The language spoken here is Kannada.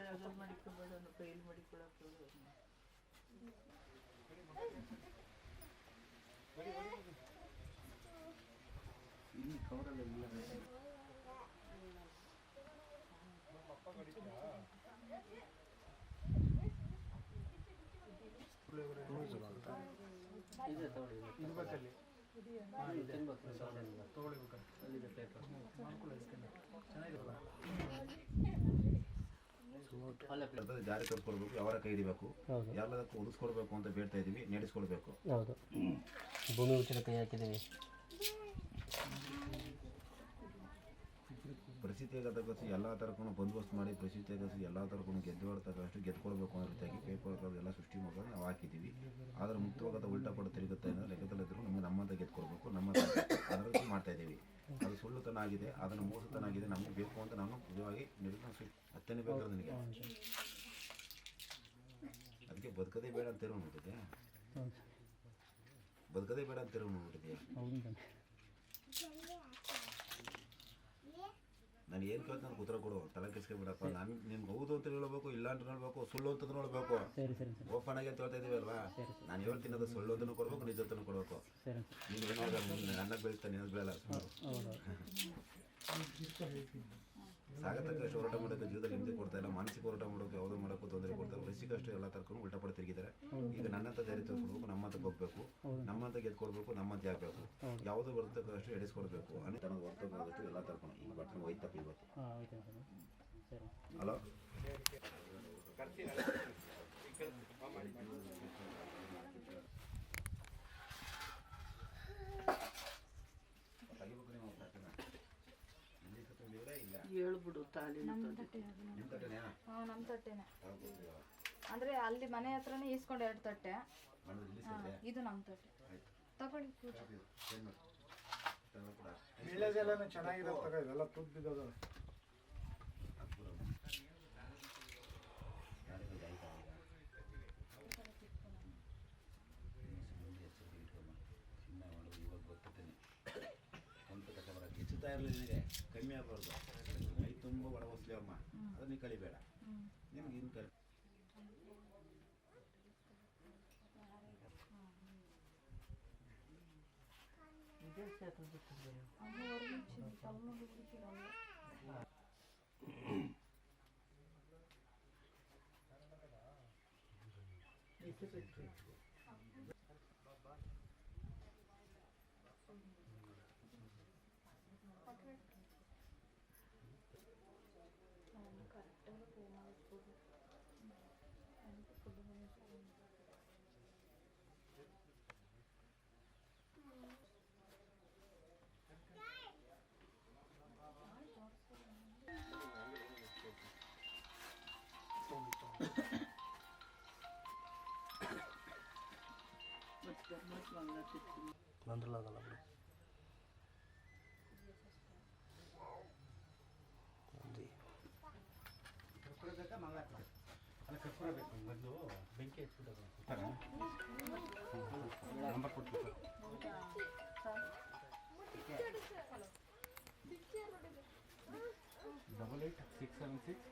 ಬ್ಯಾಗಲ್ಲಿ ಮಡಿಕೋಬೇಡ ಕೈಯಲ್ಲಿ ಮಡಿಕೊಳಕ್ಕೆ ಇಲ್ಲಿ ಕವರಲ್ಲಿ ಇಲ್ಲ. ಇದೆ ತಗೊಳ್ಳಿ. ಇರ್ಬೇಕಲ್ಲಿ ತಗೊಳ್ಳಿ ತೊಗೊಳ್ಬೇಕು ಅಲ್ಲಿದೆ ಪೇಪರ್ ಚೆನ್ನಾಗಿರಲ್ಲ. ಅಲ್ಲೇ ತೋರಿಸ್ಕೊಡ್ಬೇಕು ಅವರ ಕೈ ಹಿಡಿಬೇಕು ಎಲ್ಲದಕ್ಕೂ ಉಳಿಸ್ಕೊಡ್ಬೇಕು ಅಂತ ಬೇಡ್ತಾ ಇದೀವಿ ನಡೆಸ್ಕೊಡ್ಬೇಕು ಹೌದು. ಭೂಮಿ ಉಚ್ಚರ ಕೈ ಹಾಕಿದ್ದೀವಿ. ಪರಿಸ್ಥಿತಿ ತಕ್ಕಷ್ಟು ಎಲ್ಲ ಥರಕ್ಕೂ ಬಂದೋಬಸ್ತ್ ಮಾಡಿ ಪರಿಸ್ಥಿತಿ ತಕ್ಕಷ್ಟು ಎಲ್ಲ ಥರಕ್ಕೂ ಗೆದ್ದು ಗೆದ್ಕೊಳ್ಬೇಕು ಅನ್ನೋ ರೀತಿಯಾಗಿ ಪೇಪರ್ ಎಲ್ಲ ಸೃಷ್ಟಿ ಮಾಡೋದು ನಾವು ಹಾಕಿದ್ದೀವಿ. ಆದರೆ ಮುಕ್ತವಾಗದ ಉಲ್ಟಾ ಪಡ ತಿರುಗುತ್ತೆ ಅನ್ನೋ ಲೆಕ್ಕದಲ್ಲಿದ್ದರೂ ನಮಗೆ ನಮ್ಮಂತ ಗೆದ್ಕೊಳ್ಬೇಕು, ನಮ್ಮ ಆಗಿದೆ ಅದನ್ನು ಮೋಸತನ ಆಗಿದೆ ನಮಗೆ ಬೇಕು ಅಂತ ನಾನು ನಿಜವಾಗಿ ನಿರ್ಣಯ ಅತ್ತನೇ ಬೇಕಾದ್ರೆ ನನಗೆ. ಅದಕ್ಕೆ ಬದುಕದೇ ಬೇಡ ಅಂತ ತಿರುಗ್ಬಿಟ್ಟಿದೆ ಬದುಕದೇ ಬೇಡ ಅಂತ ತಿರುಗ್ಬಿಟ್ಟಿದೆ ನಾನು ಏನು ಕೇಳ್ತ ನನಗೆ ಉತ್ತರ ಕೊಡು. ತಲೆ ಕೆಸ್ಕೊಬಿಡಪ್ಪ ನಾನು ನಿಮ್ಗೆ ಹೌದು ಅಂತ ಹೇಳಬೇಕು ಇಲ್ಲ ಅಂತ ಹೇಳಬೇಕು ಸುಳ್ಳು ಅಂತ ಹೇಳಬೇಕು. ಸರಿ ಸರಿ ಸರಿ. ಓಪನ್ ಆಗಿ ಅಂತ ಹೇಳ್ತಾ ಇದೀವಿ ಅಲ್ವಾ? ನಾನು ಹೇಳ್ತೀನಿ ಅದು ಸುಳ್ಳು ಅಂತ ಕೊಡ್ಬೇಕು ನಿಜ ಅಂತ ಕೊಡ್ಬೇಕು. ಸರಿ. ನೀನು ಏನೋ ನನ್ನ ಬೀಳ್ತಾನೆ ನಿನ್ನ ಬೀಳಲ್ಲ ಹೌದು ಹೋರಾಟ ಮಾಡೋಕ್ಕೆ ಜೀವದಲ್ಲಿ ನಿಮ್ಮದೇ ಕೊಡ್ತಾ ಇಲ್ಲ. ಮಾನಸಿಕ ಹೋರಾಟ ಮಾಡೋಕೆ ಯಾವುದೋ ಮಾಡೋಕ್ಕೂ ತೊಂದರೆ ಕೊಡ್ತಾರೆ. ವಯಸ್ಸಿಗಷ್ಟು ಎಲ್ಲ ತರ್ಕೊಂಡು ಉಲ್ಟಾ ಪಡ ತಿರುಗಿದ್ದಾರೆ. ಈಗ ನನ್ನಂತ ದಾರಿ ನಮ್ಮ ನಮ್ಮಂತ ಹೋಗ್ಬೇಕು. ನಮ್ಮಂತ ಆಗ್ಬೇಕು ಯಾವುದು ಬರ್ತಕ್ಕಷ್ಟು ಎಡಿಸ್ಕೊಡ್ಬೇಕು ಅನ್ನೋ ತನಗೆ ಹೊರ್ತೋಗಾದಷ್ಟು ಎಲ್ಲ ತರ್ಕೊಂಡು ಈಗ ಬಟ್ಟೆ ಒಯ್ತಪ್ಪ ಇವತ್ತು ಹಲೋ ಹೇಳ್ಬಿಡು ತಾಲಿ ನಿಮ್ಮ ತಟ್ಟೆನೇ? ನಮ್ಮ ಅಂದ್ರೆ ಅಲ್ಲಿ ಮನೆ ಹತ್ರನೇ ಈಸ್ಕೊಂಡು ಎರಡು ತಟ್ಟೆ. ಇದು ನಮ್ಮ ತಟ್ಟೆ. ತಗೊಂಡು. ವೀಳ್ಯದೆಲೆನೂ ಇವೆಲ್ಲ ತುದ್ದು ಬಿದ್ದೋದು ಹೆಚ್ಚುತ್ತಾ ಇರಲಿ ನಿನಗೆ ಕಮ್ಮಿ ಆಗಬಾರ್ದು. ಮೈ ತುಂಬ ಒಡ ಹೊಸ್ಲಿ ಅಮ್ಮ ಅದನ್ನ ಕಲಿಬೇಡ. ನಿಮ್ಗೆ ಇನ್ನು ಕಲಿ ಇದೇ ಸಾಕು ಬಿಟ್ಟಿದ್ದಾರೆ. ಅದು ಹೊರಗಿನ ಚಿನ್ನ, ತಲೆನೋವು ಬಿಡ್ಲಿಕ್ಕಿರಲ್ಲ. ಇದು ಬಿಟ್ಟು. ನಾನು ಬೆಂಕಿ ಹಚ್ಬಿಟ್ಟು ನಂಬರ್ ಕೊಡ್ತೀನಿ double eight six seven six